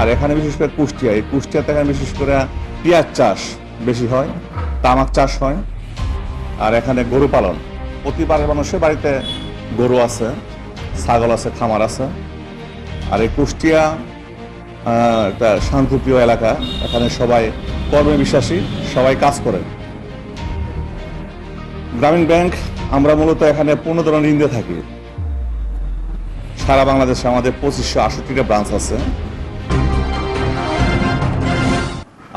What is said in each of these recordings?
আর এখানে বিশেষ করে কুষ্টিয়া, এই কুষ্টিয়াতে এখানে বিশেষ করে পেঁয়াজ চাষ বেশি হয়, তামাক চাষ হয়, আর এখানে গরু পালন। প্রতিবার মানুষের বাড়িতে গরু আছে, ছাগল আছে, খামার আছে। আর এই কুষ্টিয়া একটা শান্তিপ্রিয় এলাকা, এখানে সবাই কর্মে বিশ্বাসী, সবাই কাজ করে। গ্রামীণ ব্যাংক, আমরা মূলত এখানে পনেরো ধরনের ঋণ দিয়ে থাকি। সারা বাংলাদেশে আমাদের পঁচিশশো আষট্টিটা ব্রাঞ্চ আছে।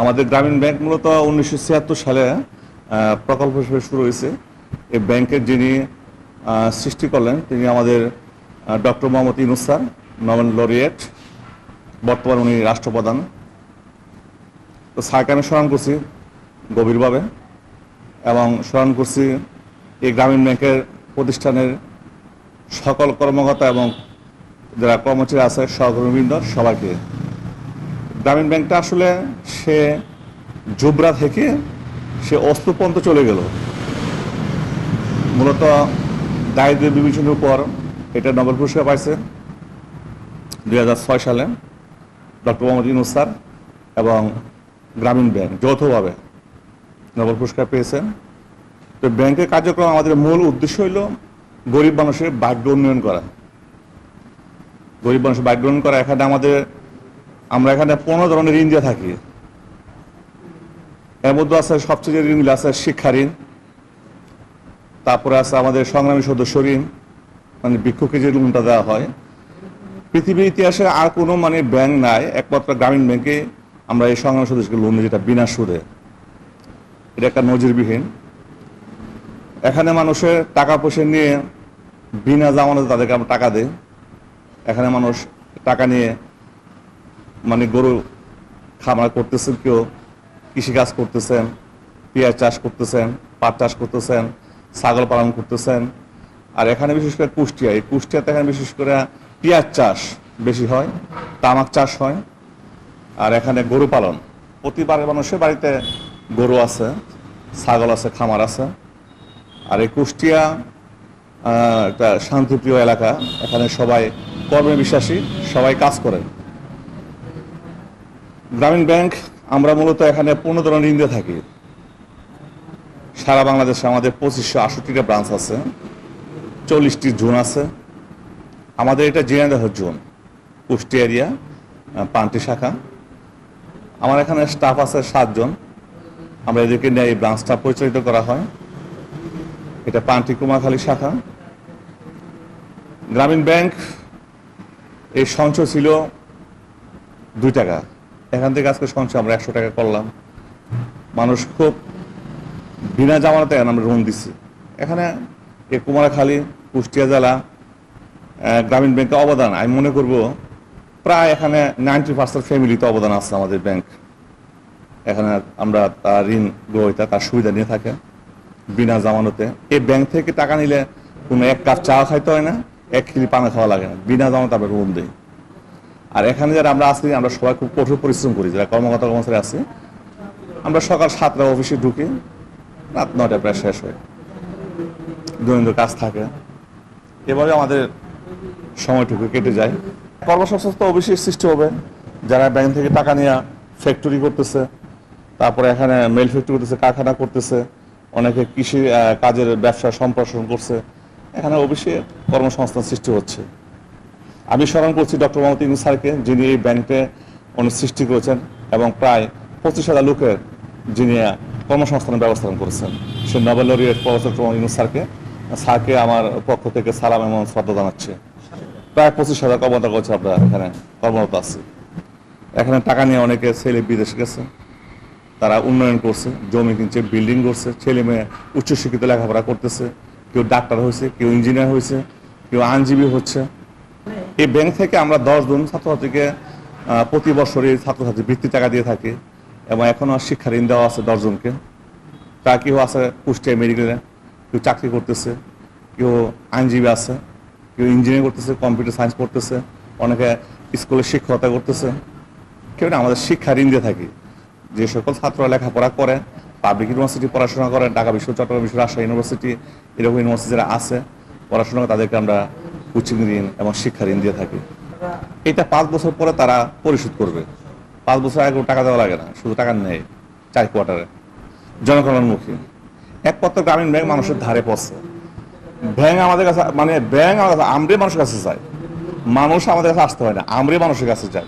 আমাদের গ্রামীণ ব্যাংক মূলত উনিশশো ছিয়াত্তর সালে প্রকল্প হিসেবে শুরু হয়েছে। এই ব্যাংকের যিনি সৃষ্টি করলেন, তিনি আমাদের doctor Mohammad Yunus sir Nobel laureate, বর্তমান উনি রাষ্ট্রপ্রধান। তো স্যারকে আমি স্মরণ করছি গভীরভাবে এবং স্মরণ করছি এই গ্রামীণ ব্যাংকের প্রতিষ্ঠানের সকল কর্মকর্তা এবং যারা কর্মচারী আছে, সহকর্মীবৃন্দ সবাইকে। গ্রামীণ ব্যাংকটা আসলে সে জুবরা থেকে সে অস্ত্র পর্যন্ত চলে গেল। মূলত দারিদ্র বিবেচনার উপর এটা নোবেল পুরস্কার পাইছে দু হাজার ছয় সালে ডক্টর মোহাম্মদ স্যার এবং গ্রামীণ ব্যাংক যৌথভাবে নোবেল পুরস্কার পেয়েছেন তো ব্যাংকের কার্যক্রম আমাদের মূল উদ্দেশ্য হইল গরিব মানুষের ভাগ্য উন্নয়ন করা। গরিব মানুষের ভাগ্য উন্নয়ন করা। এখানে আমাদের আমরা এখানে পনেরো ধরনের ঋণ দিয়ে থাকি। এর মধ্যে আছে সবচেয়ে ঋণগুলো আছে শিক্ষা ঋণ, তারপরে আছে আমাদের সংগ্রামী সদস্য ঋণ মানে ভিক্ষুকে যে লোনটা দেওয়া হয়। পৃথিবীর ইতিহাসে আর কোনো মানে ব্যাংক নাই, একমাত্র গ্রামীণ ব্যাংকে আমরা এই সংগ্রামী সদস্যকে লোন দিই, যেটা বিনা সুদে। এটা একটা নজিরবিহীন। এখানে মানুষের টাকা পয়সা নিয়ে বিনা জামানতে তাদেরকে আমরা টাকা দেই। এখানে মানুষ টাকা নিয়ে মানে গরু খামার করতেছেন কেউ, কৃষিকাজ করতেছেন, পেঁয়াজ চাষ করতেছেন, পাট চাষ করতেছেন, ছাগল পালন করতেছেন। আর এখানে বিশেষ করে কুষ্টিয়া, এই কুষ্টিয়াতে এখানে বিশেষ করে পেঁয়াজ চাষ বেশি হয়, তামাক চাষ হয়, আর এখানে গরু পালন। প্রতিবারের মানুষের বাড়িতে গরু আছে, ছাগল আছে, খামার আছে। আর এই কুষ্টিয়া একটা শান্তিপ্রিয় এলাকা। এখানে সবাই কর্মে বিশ্বাসী সবাই কাজ করেন। গ্রামীণ ব্যাংক, আমরা মূলত এখানে পনেরো ধরনের ঋণ দিয়ে থাকি। সারা বাংলাদেশে আমাদের পঁচিশশো আষট্টিটা ব্রাঞ্চ আছে, চল্লিশটি জোন আছে। আমাদের এটা জেনারেল জোন কুষ্টি এরিয়া পান্টি শাখা। আমার এখানে স্টাফ আছে সাতজন। আমরা এদেরকে নিয়ে এই ব্রাঞ্চটা পরিচালিত করা হয়। এটা পান্টি কুমারখালী শাখা। গ্রামীণ ব্যাংক এই সঞ্চয় ছিল দুই টাকা। এখান থেকে আজকে সঞ্চয় আমরা একশো টাকা করলাম। মানুষ খুব বিনা জামানতে আমরা ঋণ দিচ্ছি এখানে এ কুমারখালী, কুষ্টিয়া জেলা গ্রামীণ ব্যাংকের অবদান। আমি মনে করব, প্রায় এখানে নাইনটি পার্সেন্ট ফ্যামিলিতে অবদান আছে আমাদের ব্যাংক। এখানে আমরা তার ঋণ গ্রহিতা, তার সুবিধা নিয়ে থাকে বিনা জামানতে। এই ব্যাংক থেকে টাকা নিলে কোনো এক কাপ চা খাইতে হয় না, এক খিলি পানা খাওয়া লাগে না। বিনা জামানতে আমরা ঋণ দিই। আর এখানে যারা আমরা আছি, আমরা সবাই খুব কঠোর পরিশ্রম করি, যারা কর্মকর্তা কর্মচারী আছে। আমরা সকাল সাতটা অফিসে ঢুকি, রাত নয়টা প্রায় শেষ হয়। দৈনন্দিন কাজ থাকে। এভাবে আমাদের সময়টুকু কেটে যায়। কর্মসংস্থান তো অবশ্যই সৃষ্টি হবে। যারা ব্যাংক থেকে টাকা নিয়ে ফ্যাক্টরি করতেছে, তারপরে এখানে মেল ফ্যাক্টরি করতেছে, কারখানা করতেছে, অনেকে কৃষি কাজের ব্যবসা সম্প্রসারণ করছে। এখানে অবশ্যই কর্মসংস্থান সৃষ্টি হচ্ছে। আমি স্মরণ করছি ডক্টর মোহাম্মদ ইউনুস স্যারকে, যিনি এই ব্যাংকে সৃষ্টি করেছেন এবং প্রায় পঁচিশ হাজার লোকের যিনি কর্মসংস্থানের ব্যবস্থা করেছেন। সে নোবেল লরিয়েট প্রফেসর ইউনুস স্যারকে স্যারকে আমার পক্ষ থেকে সালাম এবং শ্রদ্ধা জানাচ্ছে। প্রায় পঁচিশ হাজার কর্মতা করছে আমরা এখানে, কর্মরত আছি। এখানে টাকা নিয়ে অনেকে ছেলে বিদেশে গেছে, তারা উন্নয়ন করছে, জমি কিনছে, বিল্ডিং করছে, ছেলে মেয়ে উচ্চশিক্ষিত লেখাপড়া করতেছে, কেউ ডাক্তার হয়েছে, কেউ ইঞ্জিনিয়ার হয়েছে, কেউ আইনজীবী হচ্ছে। এই ব্যাংক থেকে আমরা দশজন ছাত্রছাত্রীকে প্রতি বছরই ছাত্রছাত্রী বৃত্তি টাকা দিয়ে থাকি এবং এখনও শিক্ষা ঋণ দেওয়া আছে দশজনকে। তা কেউ আছে কুষ্টিয়া মেডিকেলে কেউ চাকরি করতেছে, কেউ আইনজীবী আছে, কেউ ইঞ্জিনিয়ারিং করতেছে কম্পিউটার সায়েন্স পড়তেছে অনেকে স্কুলে শিক্ষকতা করতেছে। কেউ না, আমাদের শিক্ষা ঋণ দিয়ে থাকি। যে সকল ছাত্ররা লেখাপড়া করে পাবলিক ইউনিভার্সিটি পড়াশোনা করে, ঢাকা বিশ্ব চট্টগ্রাম বিশ্ব রাজশাহী ইউনিভার্সিটি এরকম ইউনিভার্সিটি যারা আছে, পড়াশোনা তাদেরকে আমরা কোচিং ঋণ এবং শিক্ষা ঋণ দিয়ে থাকে। এটা পাঁচ বছর পরে তারা পরিশোধ করবে। পাঁচ বছর আগে টাকা দেওয়া লাগে না, শুধু টাকা নেই চার কোয়ার্টারে। জনকল্যাণমুখী একমাত্র গ্রামীণ ব্যাংক মানুষের ধারে পড়ছে। ব্যাংক আমাদের কাছে মানে ব্যাংক আমাদের কাছে আমরে মানুষের কাছে যায় মানুষ আমাদের কাছে আসতে হয় না আমরে মানুষের কাছে যাই